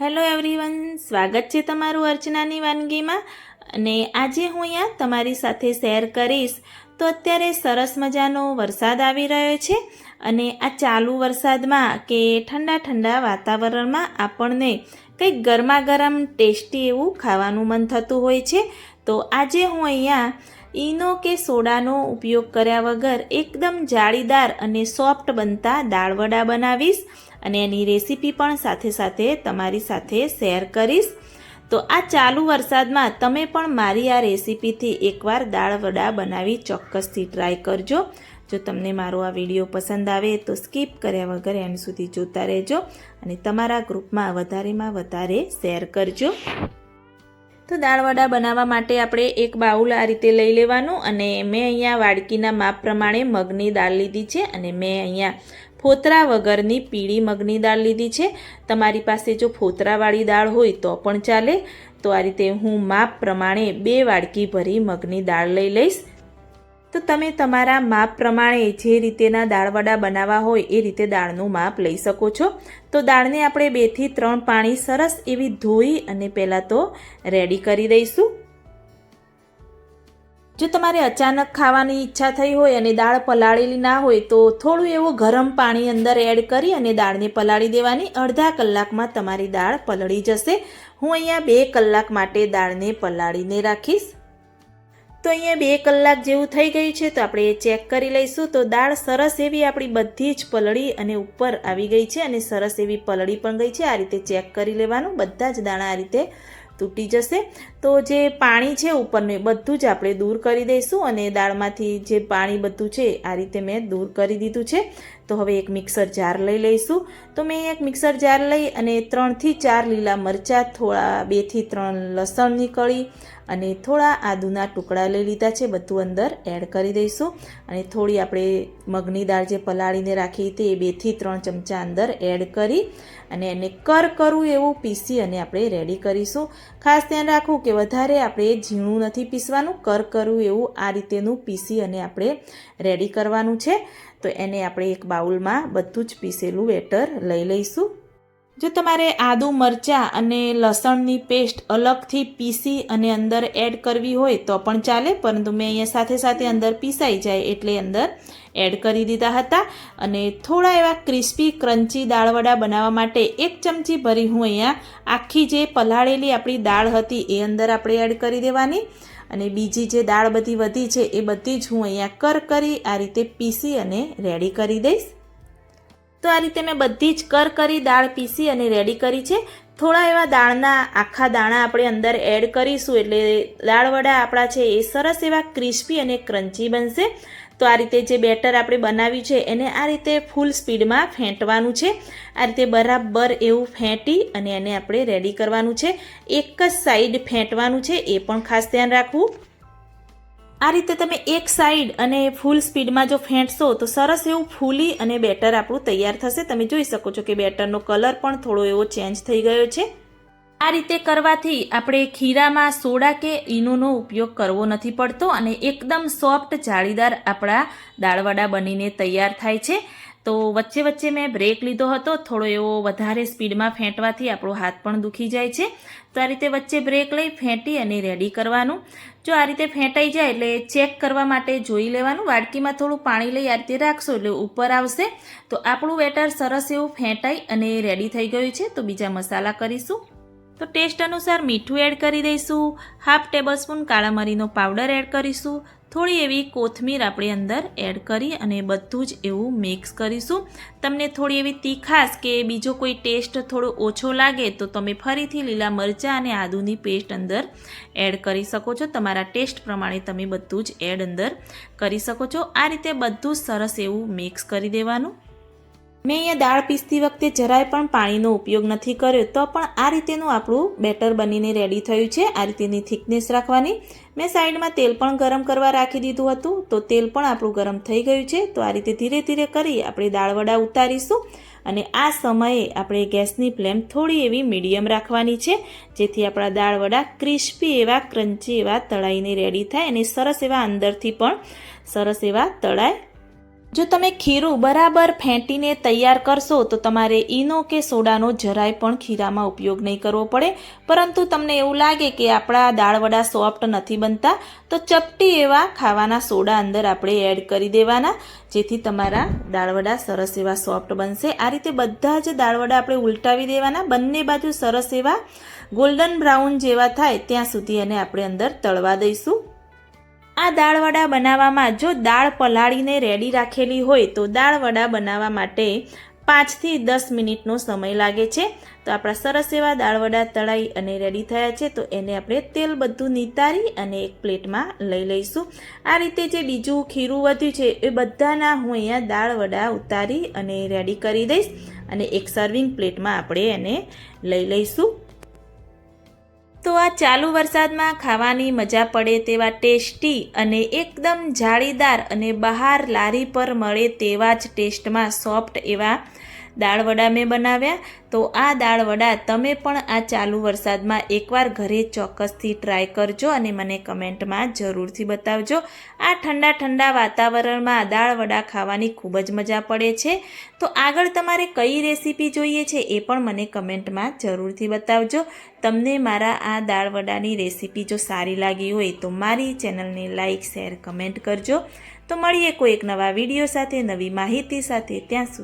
Hello everyone સ્વાગત છે તમારું અર્ચનાની વાનગીમાં. અને આજે હું અહીંયા તમારી સાથે શેર કરીશ. તો અત્યારે સરસ મજાનો વરસાદ આવી રહ્યો છે. અને આ ચાલુ વરસાદમાં કે ઠંડા ઠંડા વાતાવરણમાં આપણને કંઈક ગરમા ગરમ ટેસ્ટી એવું ખાવાનું મન થતું હોય છે. તો આજે હું અહીંયા ઈનો કે સોડાનો ઉપયોગ કર્યા વગર એકદમ જાળીદાર અને સોફ્ટ બનતા દાળવડા બનાવીશ અને એની રેસીપી પણ સાથે સાથે તમારી સાથે શેર કરીશ. તો આ ચાલુ વરસાદમાં તમે પણ મારી આ રેસીપીથી એકવાર દાળ વડા બનાવી ચોક્કસથી ટ્રાય કરજો. જો તમને મારો આ વીડિયો પસંદ આવે તો સ્કીપ કર્યા વગર એન્ડ સુધી જોતા રહેજો અને તમારા ગ્રુપમાં વધારેમાં વધારે શેર કરજો. તો દાળવડા બનાવવા માટે આપણે એક બાઉલ આ રીતે લઈ લેવાનું અને મેં અહીંયા વાડકીના માપ પ્રમાણે મગની દાળ લીધી છે અને મેં અહીંયા ફોતરા વગરની પીળી મગની દાળ લીધી છે. તમારી પાસે જો ફોતરાવાળી દાળ હોય તો પણ ચાલે. તો આ રીતે હું માપ પ્રમાણે બે વાડકી ભરી મગની દાળ લઈ લઈશ. તો તમે તમારા માપ પ્રમાણે જે રીતેના દાળવડા બનાવવા હોય એ રીતે દાળનું માપ લઈ શકો છો. તો દાળને આપણે બેથી ત્રણ પાણી સરસ એવી ધોઈ અને પહેલાં તો રેડી કરી દઈશું. જો તમારે અચાનક ખાવાની ઈચ્છા થઈ હોય અને દાળ પલાળેલી ના હોય તો થોડું એવું ગરમ પાણી અંદર એડ કરી અને દાળને પલાળી દેવાની. અડધા કલાકમાં તમારી દાળ પલળી જશે. હું અહીંયા બે કલાક માટે દાળને પલાળીને રાખીશ. તો અહીંયા બે કલાક જેવું થઈ ગયું છે તો આપણે એ ચેક કરી લઈશું. તો દાળ સરસ એવી આપણી બધી જ પલળી અને ઉપર આવી ગઈ છે અને સરસ એવી પલળી પણ ગઈ છે. આ રીતે ચેક કરી લેવાનું. બધા જ દાણા આ રીતે તૂટી જશે. તો જે પાણી છે ઉપરનું એ બધું જ આપણે દૂર કરી દઈશું અને દાળમાંથી જે પાણી બધું છે આ રીતે મેં દૂર કરી દીધું છે. તો હવે એક મિક્સર જાર લઈ લઈશું. તો મેં એક મિક્સર જાર લઈ અને ત્રણથી ચાર લીલા મરચાં, થોડા બેથી ત્રણ લસણની કળી અને થોડા આદુના ટુકડા લઈ લીધા છે, બધું અંદર એડ કરી દઈશું. અને થોડી આપણે મગની દાળ જે પલાળીને રાખી હતી એ બેથી ત્રણ ચમચા અંદર એડ કરી અને એને કર કરવું એવું પીસી અને આપણે રેડી કરીશું. ખાસ ધ્યાન રાખવું કે વધારે આપણે ઝીણું નથી પીસવાનું કર કરવું એવું આ રીતેનું પીસી અને આપણે રેડી કરવાનું છે. તો એને આપણે એક બાઉલમાં બધું જ પીસેલું બેટર લઈ લઈશું. જો તમારે આદુ, મરચાં અને લસણની પેસ્ટ અલગથી પીસી અને અંદર એડ કરવી હોય તો પણ ચાલે, પરંતુ મેં અહીંયા સાથે સાથે અંદર પીસાઈ જાય એટલે અંદર એડ કરી દીધા હતા. અને થોડા એવા ક્રિસ્પી, ક્રન્ચી દાળવડા બનાવવા માટે એક ચમચી ભરી હું અહીંયા આખી જે પલાળેલી આપણી દાળ હતી એ અંદર આપણે એડ કરી દેવાની. અને બીજી જે દાળ બધી વધી છે એ બધી જ હું અહીંયા કર કરી આ રીતે પીસી અને રેડી કરી દઈશ. તો આ રીતે મેં બધી જ કર કરી, દાળ પીસી અને રેડી કરી છે. થોડા એવા દાળના, આખા દાણા આપણે અંદર એડ કરીશું એટલે દાળ વડા આપણા છે એ સરસ એવા ક્રિસ્પી અને ક્રન્ચી બનશે. તો આ રીતે જે બેટર આપણે બનાવ્યું છે એને આ રીતે ફૂલ સ્પીડમાં ફેંટવાનું છે. આ રીતે બરાબર એવું ફેંટી અને એને આપણે રેડી કરવાનું છે. એક જ સાઈડ ફેંટવાનું છે, એ પણ ખાસ ધ્યાન રાખવું. આ રીતે તમે એક સાઈડ અને ફૂલ સ્પીડમાં જો ફેંટશો તો સરસ એવું ફૂલી અને બેટર આપણું તૈયાર થશે. તમે જોઈ શકો છો કે બેટરનો કલર પણ થોડો એવો ચેન્જ થઈ ગયો છે. આ રીતે કરવાથી આપણે ખીરામાં સોડા કે ઈનોનો ઉપયોગ કરવો નથી પડતો અને એકદમ સોફ્ટ જાળીદાર આપણા દાળવડા બનીને તૈયાર થાય છે. તો વચ્ચે વચ્ચે મેં બ્રેક લીધો હતો. થોડો એવો વધારે સ્પીડમાં ફેંટવાથી આપણો હાથ પણ દુખી જાય છે. તો આ રીતે વચ્ચે બ્રેક લઈ ફેંટી અને રેડી કરવાનું. જો આ રીતે ફેંટાઈ જાય એટલે ચેક કરવા માટે જોઈ લેવાનું. વાડકીમાં થોડું પાણી લઈ આ રીતે રાખશો એટલે ઉપર આવશે. તો આપણું બેટર સરસ એવું ફેંટાઈ અને રેડી થઈ ગયું છે. તો બીજા મસાલા કરીશું. તો ટેસ્ટ અનુસાર મીઠું એડ કરી દઈશું. હાફ ટેબલ સ્પૂન કાળા મરીનો પાવડર એડ કરીશું. થોડી એવી કોથમીર આપણે અંદર એડ કરી અને બધું જ એવું મિક્સ કરીશું. તમને થોડી એવી તીખાશ કે બીજો કોઈ ટેસ્ટ થોડો ઓછો લાગે તો તમે ફરીથી લીલા મરચાં અને આદુની પેસ્ટ અંદર એડ કરી શકો છો. તમારા ટેસ્ટ પ્રમાણે તમે બધું જ એડ અંદર કરી શકો છો. આ રીતે બધું સરસ એવું મિક્સ કરી દેવાનું. મેં અહીંયા દાળ પીસતી વખતે જરાય પણ પાણીનો ઉપયોગ નથી કર્યો, તો પણ આ રીતેનું આપણું બેટર બનીને રેડી થયું છે. આ રીતેની થિકનેસ રાખવાની. મેં સાઈડમાં તેલ પણ ગરમ કરવા રાખી દીધું હતું, તો તેલ પણ આપણું ગરમ થઈ ગયું છે. તો આ રીતે ધીરે ધીરે કરી આપણે દાળવડા ઉતારીશું અને આ સમયે આપણે ગેસની ફ્લેમ થોડી એવી મીડિયમ રાખવાની છે, જેથી આપણા દાળવડા ક્રિસ્પી એવા, ક્રન્ચી એવા, તળાઈને રેડી થાય અને સરસ એવા અંદરથી પણ સરસ એવા તળાય જો તમે ખીરું બરાબર ફેંટીને તૈયાર કરશો, તો તમારે ઈનો કે સોડાનો જરાય પણ ખીરામાં ઉપયોગ નહીં કરવો પડે. પરંતુ તમને એવું લાગે કે આપણા દાળવડા સોફ્ટ નથી બનતા, તો ચપટી એવા ખાવાના સોડા અંદર આપણે એડ કરી દેવાના, જેથી તમારા દાળવડા સરસ એવા સોફ્ટ બનશે. આ રીતે બધા જ દાળવડા આપણે ઉલટાવી દેવાના. બંને બાજુ સરસ એવા ગોલ્ડન બ્રાઉન જેવા થાય, ત્યાં સુધી એને આપણે અંદર તળવા દઈશું. આ દાળવડા બનાવવામાં જો દાળ પલાળીને રેડી રાખેલી હોય તો દાળવડા બનાવવા માટે પાંચથી દસ મિનિટનો સમય લાગે છે. તો આપણા સરસ એવા દાળવડા તળાઈ અને રેડી થયા છે. તો એને આપણે તેલ બધું નિતારી અને એક પ્લેટમાં લઈ લઈશું. આ રીતે જે બીજું ખીરું વધ્યું છે એ બધાના હું અહીંયા દાળવડા ઉતારી અને રેડી કરી દઈશ અને એક સર્વિંગ પ્લેટમાં આપણે એને લઈ લઈશું. તો આ ચાલુ વરસાદમાં ખાવાની મજા પડે તેવા ટેસ્ટી અને એકદમ જાળીદાર અને બહાર લારી પર મળે તેવા જ ટેસ્ટમાં સોફ્ટ એવા દાળવડા મેં બનાવ્યા. તો આ દાળવડા તમે પણ આ ચાલુ વરસાદમાં એકવાર ઘરે ચોક્કસથી ટ્રાય કરજો અને મને કમેન્ટમાં જરૂરથી બતાવજો. આ ઠંડા ઠંડા વાતાવરણમાં દાળવડા ખાવાની ખૂબ જ મજા પડે છે. તો આગળ તમારે કઈ રેસીપી જોઈએ છે એ પણ મને કમેન્ટમાં જરૂરથી બતાવજો. તમને મારા આ દાળવડાની રેસીપી જો સારી લાગી હોય તો મારી ચેનલને લાઇક શેર, કમેન્ટ કરજો. તો મળીએ કોઈ એક નવા વીડિયો સાથે, નવી માહિતી સાથે. ત્યાં સુધી